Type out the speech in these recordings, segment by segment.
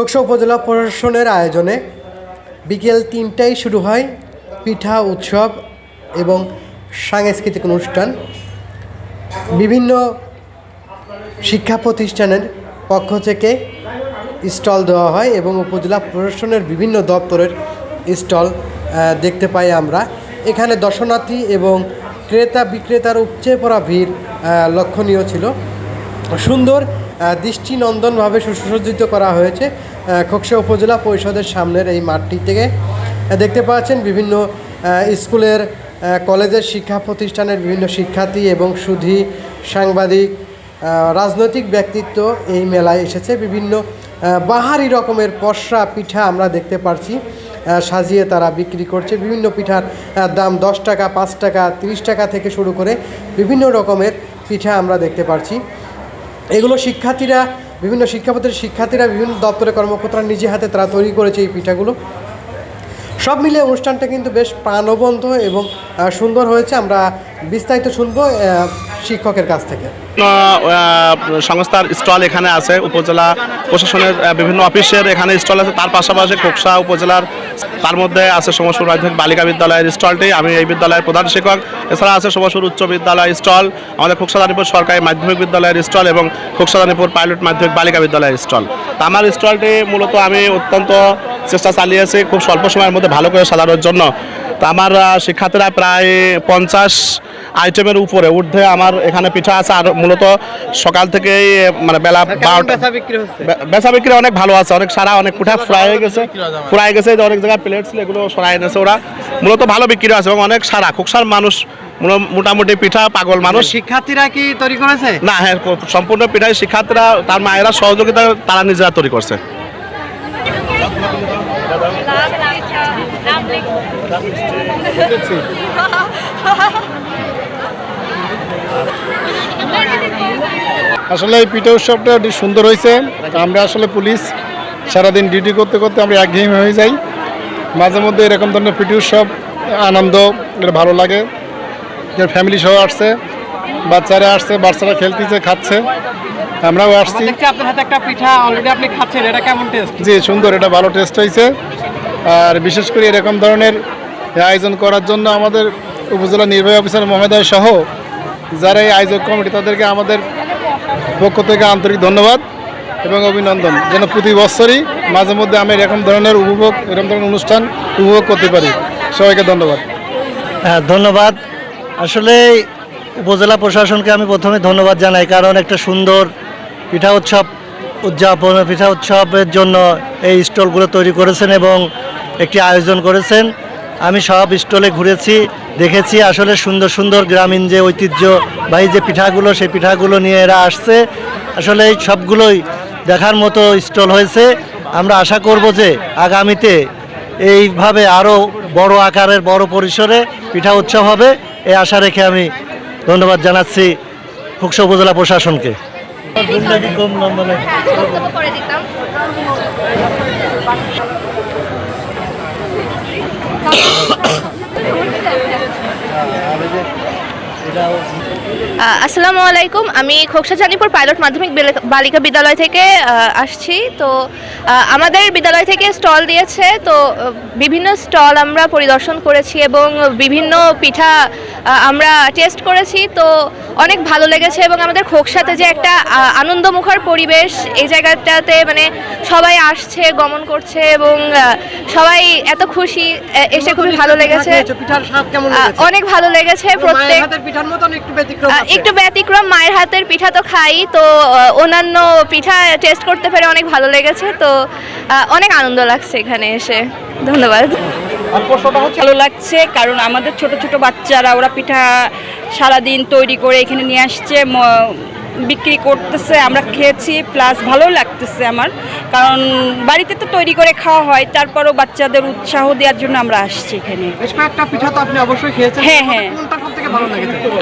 খোকসা উপজেলা প্রশাসনের আয়োজনে বিকেল তিনটায় শুরু হয় পিঠা উৎসব এবং সাংস্কৃতিক অনুষ্ঠান। বিভিন্ন শিক্ষা প্রতিষ্ঠানের পক্ষ থেকে স্টল দেওয়া হয় এবং উপজেলা প্রশাসনের বিভিন্ন দপ্তরের স্টল দেখতে পাই আমরা। এখানে দর্শনার্থী এবং ক্রেতা বিক্রেতার উপচে পড়া ভিড় লক্ষণীয় ছিল। সুন্দর দৃষ্টিনন্দনভাবে সুসজ্জিত করা হয়েছে খোকসা উপজেলা পরিষদের সামনের এই মাঠটি থেকে। দেখতে পাচ্ছেন বিভিন্ন স্কুলের কলেজের শিক্ষা প্রতিষ্ঠানের বিভিন্ন শিক্ষার্থী এবং সুধী সাংবাদিক রাজনৈতিক ব্যক্তিত্ব এই মেলায় এসেছে। বিভিন্ন বাহারি রকমের পসরা পিঠা আমরা দেখতে পারছি সাজিয়ে তারা বিক্রি করছে। বিভিন্ন পিঠার দাম দশ টাকা, পাঁচ টাকা, তিরিশ টাকা থেকে শুরু করে বিভিন্ন রকমের পিঠা আমরা দেখতে পারছি। এগুলো শিক্ষার্থীরা, বিভিন্ন শিক্ষা প্রতিষ্ঠানের শিক্ষার্থীরা, বিভিন্ন দপ্তরের কর্মকর্তারা নিজে হাতে তারা তৈরি করেছে এই পিঠাগুলো। সব মিলিয়ে অনুষ্ঠানটা কিন্তু বেশ প্রাণবন্ত এবং সুন্দর হয়েছে। আমরা বিস্তারিত শুনব শিক্ষকের কাছ থেকে। সংস্থার স্টল এখানে আছে, উপজেলা প্রশাসনের বিভিন্ন অফিসের এখানে স্টল আছে। তার পাশাপাশি খোকসা উপজেলার, তার মধ্যে আছে সমসুর মাধ্যমিক বালিকা বিদ্যালয়ের স্টলটি। আমি এই বিদ্যালয়ের প্রধান শিক্ষক। এছাড়া আছে সমসুর উচ্চ বিদ্যালয় স্টল, আমাদের খোকসাদানিপুর সরকারি মাধ্যমিক বিদ্যালয়ের স্টল এবং খোকসাদানিপুর পাইলট মাধ্যমিক বালিকা বিদ্যালয়ের স্টল। আমার স্টলটি মূলত আমি অত্যন্ত চেষ্টা চালিয়েছি খুব স্বল্প সময়ের মধ্যে ভালো করে সাজানোর জন্য। তো আমার শিক্ষার্থীরা প্রায় পঞ্চাশ আইটেমের উপরে ঊর্ধ্বে আমার এখানে পিঠা আছে। আর মূলত সকাল থেকেই মানে বেলা বারোটা বে- বেচা বিক্রি অনেক ভালো আছে। অনেক সারা অনেক পিঠা ফ্রাই হয়ে গেছে। ফ্রাই গেছে যে অনেক জায়গায় প্লেট ছিল এগুলো সরাই এনেছে ওরা। মূলত ভালো বিক্রি আছে এবং অনেক সারা খুকসার মানুষ মোটামুটি পিঠা পাগল মানুষ। শিক্ষার্থীরা কি তৈরি করেছে? না হ্যাঁ সম্পূর্ণ পিঠাই শিক্ষার্থীরা তার মায়েরা সহযোগিতা তারা নিজেরা তৈরি করছে। আসলে এই পিঠা উৎসবটা সুন্দর হয়েছে। আমরা আসলে পুলিশ সারাদিন ডিউটি করতে করতে আমরা একঘেয়েমি হয়ে যাই। মাঝে মধ্যে এরকম ধরনের পিঠা উৎসব আনন্দ এটা ভালো লাগে। যে ফ্যামিলি সহ আসছে বাচ্চারা আসছে বাচ্চারা খেলতেছে খাচ্ছে। আমরাও আসছি। আপনার হাতে একটা পিঠা অলরেডি আপনি খাচ্ছেন এটা কেমন টেস্ট জি সুন্দর এটা ভালো টেস্ট হয়েছে। আর বিশেষ করে এরকম ধরনের আয়োজন করার জন্য আমাদের উপজেলা নির্বাহী অফিসার মহোদয় সহ যারা এই আয়োজক কমিটি, তাদেরকে আমাদের পক্ষ থেকে আন্তরিক ধন্যবাদ এবং অভিনন্দন। যেন প্রতি বছরই মাঝে মধ্যে আমি এরকম ধরনের উপভোগ, এরকম ধরনের অনুষ্ঠান উপভোগ করতে পারি। সবাইকে ধন্যবাদ। হ্যাঁ ধন্যবাদ। আসলে উপজেলা প্রশাসনকে আমি প্রথমে ধন্যবাদ জানাই, কারণ একটা সুন্দর পিঠা উৎসব উদযাপন, পিঠা উৎসবের জন্য এই স্টলগুলো তৈরি করেছেন এবং একটি আয়োজন করেছেন। আমি সব স্টলে ঘুরেছি দেখেছি আসলে সুন্দর সুন্দর গ্রামীণ যে ঐতিহ্য ঐতিহ্যবাহী যে পিঠাগুলো সেই পিঠাগুলো নিয়ে এরা আসছে। আসলে এই সবগুলোই দেখার মতো স্টল হয়েছে। আমরা আশা করব যে আগামীতে এইভাবে আরও বড় আকারের বড় পরিসরে পিঠা উৎসব হবে। এই আশা রেখে আমি ধন্যবাদ জানাচ্ছি খুকসা উপজেলা প্রশাসনকে। আহ, আসসালামু আলাইকুম। আমি খোকসা জানিপুর পাইলট মাধ্যমিক বালিকা বিদ্যালয় থেকে আসছি। তো আমাদের বিদ্যালয় থেকে স্টল দিয়েছে। তো বিভিন্ন স্টল আমরা পরিদর্শন করেছি এবং বিভিন্ন পিঠা আমরা টেস্ট করেছি। তো, অনেক ভালো লেগেছে এবং আমাদের খোকসাতে যে একটা আনন্দমুখর পরিবেশ, এই জায়গাটাতে মানে সবাই আসছে গমন করছে এবং সবাই এত খুশি এসে খুবই ভালো লেগেছে। পিঠার স্বাদ কেমন আহ, অনেক ভালো লেগেছে প্রত্যেক পিঠার একটু ব্যতিক্রম আহ, একটু ব্যতিক্রম মায়ের হাতের পিঠা তো খাই তো অন্যান্য পিঠা টেস্ট করতে পেরে অনেক ভালো লেগেছে তো অনেক আনন্দ লাগছে এখানে এসে। ধন্যবাদ। ভালো লাগছে কারণ আমাদের ছোট ছোট বাচ্চারা ওরা পিঠা সারাদিন তৈরি করে এখানে নিয়ে আসছে বিক্রি করতেছে আমরা খেয়েছি প্লাস ভালো লাগতেছে আমার। কারণ বাড়িতে তো তৈরি করে খাওয়া হয় তারপরও বাচ্চাদের উৎসাহ দেওয়ার জন্য আমরা আসছি এখানে। বেশ কয়েকটা পিঠা তো আপনি অবশ্যই খেয়েছেন। হ্যাঁ, হ্যাঁ।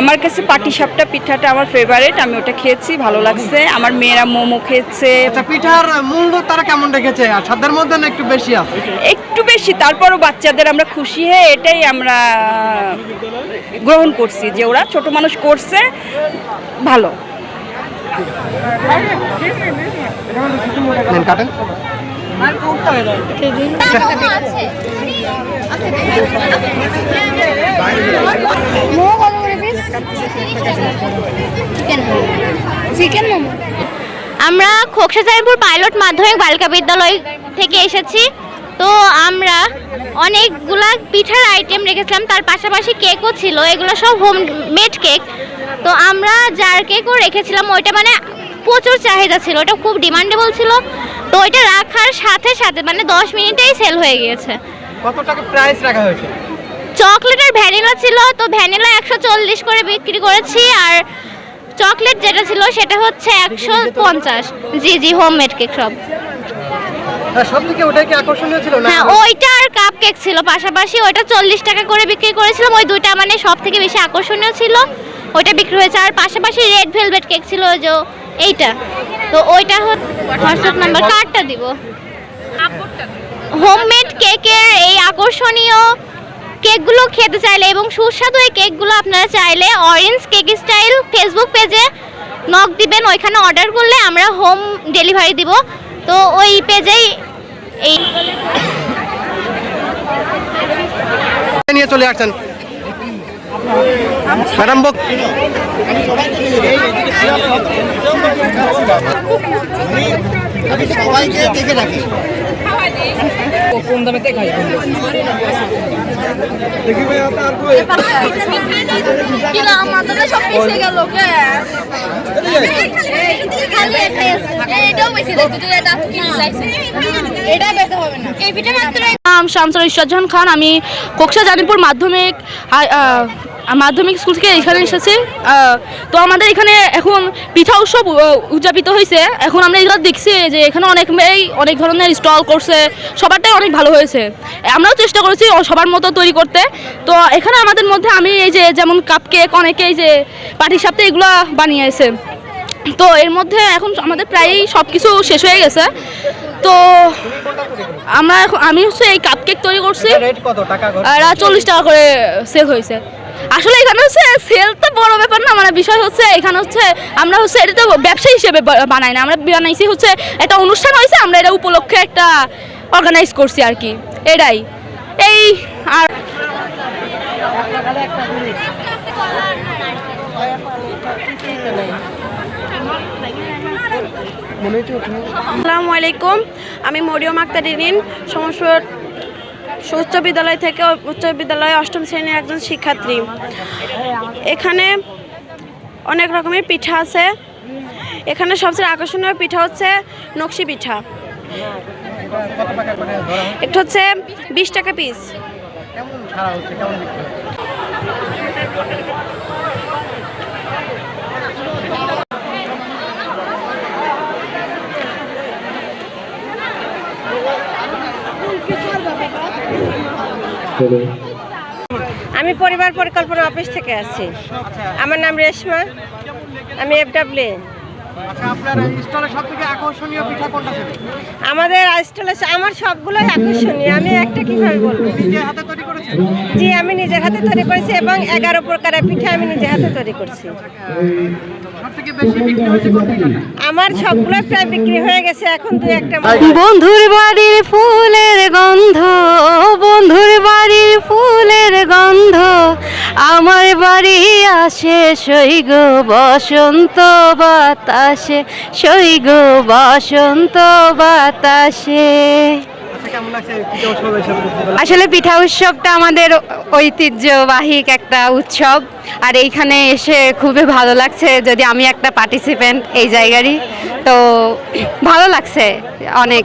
আমার কাছে পাটিসাপটা পিঠাটা আমার ফেভারিট আমি ওটা খেয়েছি ভালো লাগছে। আমার মেয়েরা মোমো খেয়েছে। আচ্ছা পিঠার মূল্য তারা কেমন রেখেছে? আর সাধ্যের মধ্যে না একটু বেশি আছে? একটু বেশি তারপরও বাচ্চাদের আমরা খুশি হয়ে এটাই আমরা গ্রহণ করছি যে ওরা ছোট মানুষ করছে ভালো। নেন, কাটেন। আমরা খোকসাচারপুর পাইলট মাধ্যমিক বালিকা বিদ্যালয় থেকে এসেছি। তো আমরা অনেকগুলা পিঠার আইটেম রেখেছিলাম, তার পাশাপাশি কেকও ছিল। এগুলো সব হোম মেড কেক তো আমরা জার কেকও রেখেছিলাম ওইটা মানে প্রচুর চাহিদা ছিল ওটা খুব ডিমান্ডেবল ছিল। তো ওইটা রাখার সাথে সাথে মানে দশ মিনিটেই সেল হয়ে গিয়েছে। কত টাকা প্রাইস রাখা হয়েছে? চকলেট আর ভ্যানিলা ছিল তো ভ্যানিলা একশো চল্লিশ করে বিক্রি করেছি আর চকলেট যেটা ছিল সেটা হচ্ছে একশো পঞ্চাশ। জি জি হোমমেড কেক সব। কি আকর্ষণীয় ছিল না হ্যাঁ ওইটা আর কাপ কেক ছিল পাশাপাশি ওইটা চল্লিশ টাকা করে বিক্রি করেছিলাম ওই দুইটা মানে সব থেকে বেশি আকর্ষণীয় ছিল। ওইটা বিক্রি হয়েছে। আর পাশাপাশি রেড ভেলভেট কেক ছিল যে এইটা। তো ওইটা হোয়াটসঅ্যাপ নাম্বার কার্ডটা দিব। হোমমেড কেকের এই আকর্ষণীয় কেকগুলো খেতে চাইলে এবং সুস্বাদু এই কেকগুলো আপনারা চাইলে অরেঞ্জ কেক স্টাইল ফেসবুক পেজে নক দিবেন। ওইখানে অর্ডার করলে আমরা হোম ডেলিভারি দিব। তো ওই পেজেই এই নিয়ে চলে আসছেন। ম্যাডাম বক নাম শামসুল ঈশ্বরজাহান খান আমি কোকসা জানিপুর মাধ্যমিক মাধ্যমিক স্কুল থেকে এখানে এসেছি। তো আমাদের এখানে এখন পিঠা উৎসব উদযাপিত হয়েছে। এখন আমরা এগুলো দেখছি যে এখানে অনেক মেয়েই অনেক ধরনের স্টল করছে। সবারটাই অনেক ভালো হয়েছে। আমরাও চেষ্টা করেছি সবার মতো তৈরি করতে। তো এখানে আমাদের মধ্যে আমি এই যে যেমন কাপ কেক অনেকে এই যে পাটি সাপটা এগুলো বানিয়েছে। তো এর মধ্যে এখন আমাদের প্রায়ই সব কিছু শেষ হয়ে গেছে। তো আমরা এখন আমি হচ্ছে এই কাপ কেক তৈরি করছি। চল্লিশ টাকা করে সেল হয়েছে। আসলে এখানে হচ্ছে সেল তো বড় ব্যাপার না মানে বিষয় হচ্ছে এখানে হচ্ছে আমরা হচ্ছে এটা তো ব্যবসা হিসেবে বানাই না, আমরা বানাইছি হচ্ছে একটা অনুষ্ঠান হয়েছে, আমরা এটা উপলক্ষে একটা অর্গানাইজ করছি আর কি, এটাই। এই, আর আসসালামু আলাইকুম, আমি মরিয়ম আক্তার রিন সমস্ত উচ্চ বিদ্যালয় থেকে উচ্চ বিদ্যালয়ে অষ্টম শ্রেণির একজন শিক্ষার্থী। এখানে অনেক রকমের পিঠা আছে। এখানে সবচেয়ে আকর্ষণীয় পিঠা হচ্ছে নকশি পিঠা। একটা হচ্ছে বিশ টাকা পিস কেমন ছাড়া হচ্ছে কেমন বিক্রি হচ্ছে? আমি পরিবার পরিকল্পনা অফিস থেকে আছি। আমার নাম রেশমা আমি এফডাব্লিউ আচ্ছা আমাদের স্টলে আমার সবগুলোই আকর্ষণীয়। আমি একটা কীভাবে বলব? নিজে হাতে তৈরি করেছেন? জি আমি নিজের হাতে তৈরি করেছি এবং এগারো প্রকারের পিঠা আমি নিজের হাতে তৈরি করছি। আমার সবগুলো প্রায় বিক্রি হয়ে গেছে এখন দু একটা বন্ধুর বাড়ির ফুলের গন্ধ বন্ধুর বাড়ির ফুলের গন্ধ আমার বাড়ি আসে সৈগ বসন্ত বাতাসে সৈগ বসন্ত বাতাসে। আসলে পিঠা উৎসবটা আমাদের ঐতিহ্যবাহিক একটা উৎসব। আর এইখানে এসে খুবই ভালো লাগছে যদি আমি একটা পার্টিসিপেন্ট এই জায়গারই। তো ভালো লাগছে অনেক।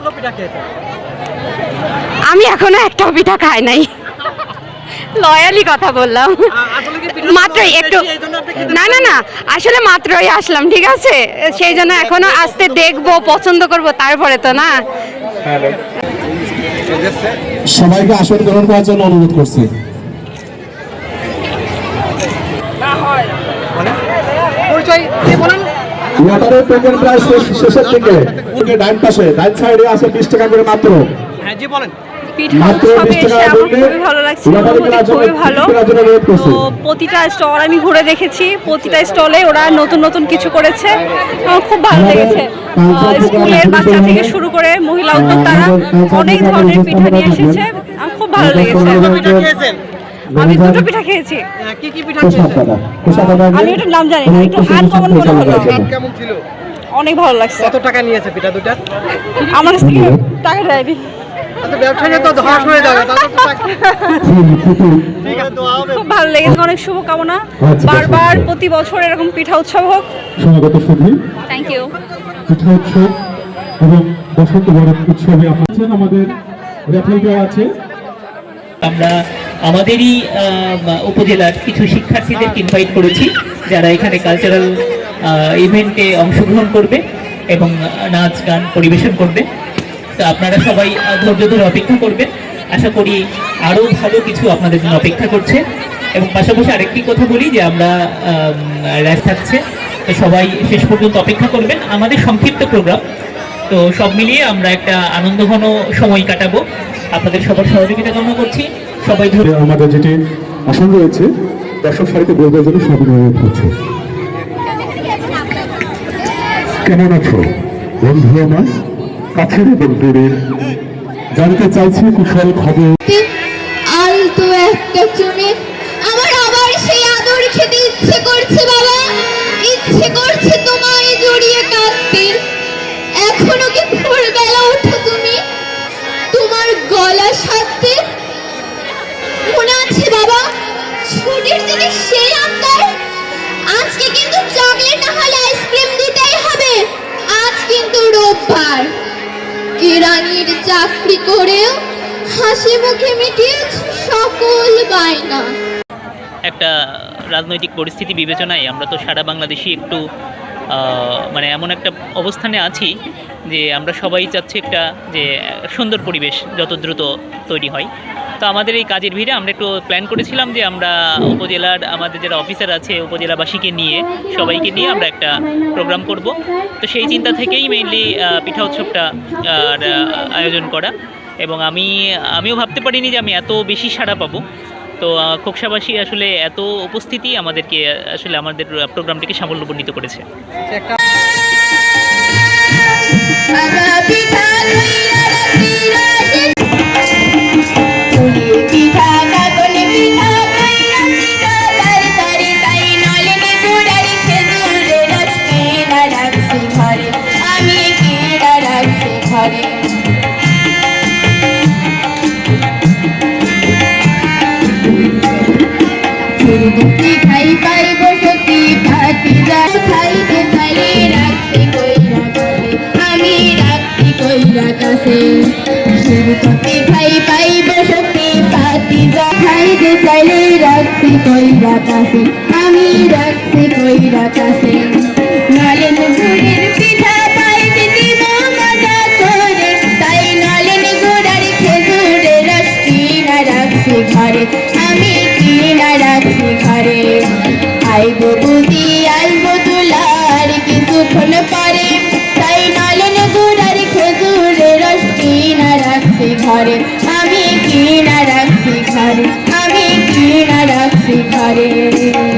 আমি এখনও একটাও পিঠা খাই নাই। লয়ালি কথা বললাম। আসলে মাত্রই একটু না না না আসলে মাত্রই আসলাম ঠিক আছে? সেই জন্য এখনও আসতে দেখব পছন্দ করব তারপরে তো না? সবাইকে আসন গ্রহণ করার জন্য অনুরোধ করছি। ওয়াটারের টোকেন প্রায় শেষের দিকে। ডাইন পাশে ডাইন সাইডে আছে বিশ টাকা করে মাত্র। হ্যাঁ জি বলেন। মাত্র বিশ টাকা আমার খুবই ভালো লাগছে অনুভূতি খুবই ভালো। তো প্রতিটা স্টল আমি ঘুরে দেখেছি প্রতিটা স্টলে ওরা নতুন নতুন কিছু করেছে আমার খুব ভালো লেগেছে। স্কুলের বাচ্চা থেকে শুরু করে মহিলা উদ্যোক্তারা অনেক ধরনের পিঠা নিয়ে এসেছে। আমার খুব ভালো লেগেছে। আমি দুটো পিঠা খেয়েছি। কি কি পিঠা দাদা আমি ওটার নাম জানি না একটু আনকমন মনে হলো? কেমন ছিল? অনেক ভালো লাগছে। কত টাকা নিয়েছে পিঠা দুটা আমার কাছ থেকে টাকা দেয়নি। তো ব্যবসায়ী তো ধস যাবে তাহলে তো টাকা ঠিক আছে দোয়া হবে। খুব ভালো লেগেছে অনেক শুভকামনা। বারবার। প্রতি বছর এরকম পিঠা উৎসব হোক। সমাগত সুধী। থ্যাংক ইউ পিঠা উৎসব এবং বসন্ত বরণ উৎসবে আপনার আমাদের রেফারি দেওয়া আছে। আমরা আমাদেরই উপজেলার কিছু শিক্ষার্থীদের ইনভাইট করেছি যারা এখানে কালচারাল ইভেন্টে অংশগ্রহণ করবে এবং নাচ গান পরিবেশন করবে। তো আপনারা সবাই ধৈর্য ধরে অপেক্ষা করবেন। আশা করি আরও ভালো কিছু আপনাদের জন্য অপেক্ষা করছে। এবং পাশাপাশি আরেকটি কথা বলি যে আমরা র্যাস থাকছে। তো সবাই শেষ পর্যন্ত অপেক্ষা করবেন। আমাদের সংক্ষিপ্ত প্রোগ্রাম তো সব মিলিয়ে আমরা একটা আনন্দঘন সময় কাটাবো। আপনাদের সবার সহযোগিতা কামনা করছি। সবাই ধরে আমাদের যেটি আসন রয়েছে, দর্শক সারিতে বলবার জন্য অনুরোধ করছে। কেমন আছো? বন্ধু আমার? কাছের এবং দূরের জানতে চাইছি কুশল খবর। একটা আবার সেই খেতে ইচ্ছে করছে, বাবা। ইচ্ছে করছে তোমায় জড়িয়ে কাঁদতে। ভোরবেলা তুমি? তোমার গলা বাবা? সেই আজকে কিন্তু আইসক্রিম দিতেই হবে। আজ কিন্তু রোববার। কেরানির চাকরি করেও হাসি মুখে মিটিয়েছে সকল বায়না। একটা রাজনৈতিক পরিস্থিতি বিবেচনায় আমরা তো সারা বাংলাদেশি একটু মানে এমন একটা অবস্থানে আছি যে আমরা সবাই চাচ্ছি একটা যে সুন্দর পরিবেশ যত দ্রুত তৈরি হয়। তো আমাদের এই কাজের ভিড়ে আমরা একটু প্ল্যান করেছিলাম যে আমরা উপজেলার আমাদের যারা অফিসার আছে উপজেলাবাসীকে নিয়ে সবাইকে নিয়ে আমরা একটা প্রোগ্রাম করব। তো সেই চিন্তা থেকেই মেইনলি পিঠা উৎসবটা আর, আয়োজন করা। এবং আমি আমিও ভাবতে পারিনি যে আমি এত বেশি সাড়া পাবো। তো খোকসাবাসী আসলে এত উপস্থিতি আমাদেরকে আসলে আমাদের প্রোগ্রামটিকে সাফল্যমণ্ডিত করেছে। আইব বুঝি, আইব কিছু কিছুক্ষণ পরে? তাই নলেন গুড়ার খেজুরে রস কিনা রাখছি ঘরে। আমি কিনা রাখছি ঘরে, আমি কিনা রাখছি ঘরে।